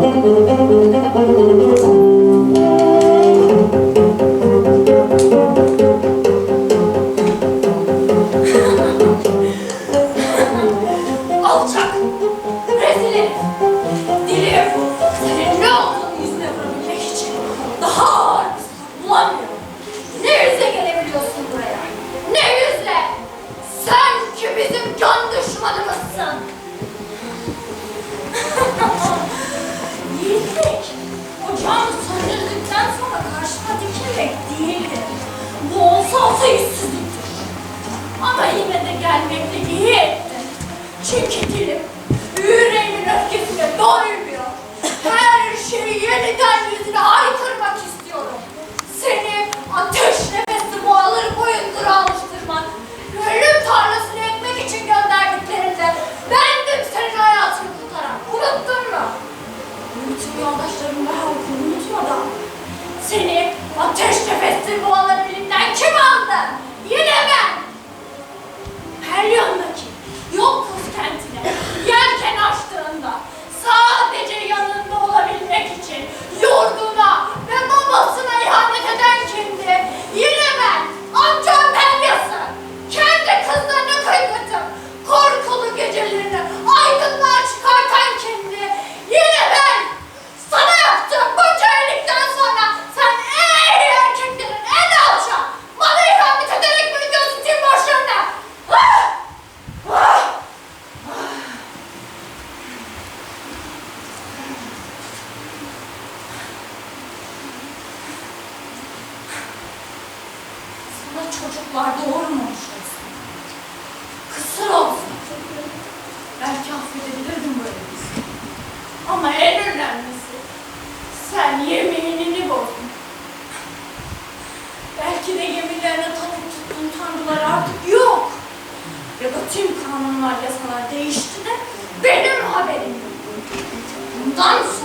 Müzik çekicilik, yüreğimin öfkesine doymuyor. Her şeyi yeniden yüzüne çocuklar doğurmamış olsun. Kısır olsun. Belki affedebilirdim böyle bir şey. Ama en önemlisi sen yemeğini bozdun. Belki de yeminlerine tavuk tuttun tanrılar artık yok. Ya da tüm kanunlar yasalar değişti de benim haberim yok. Bundan sonra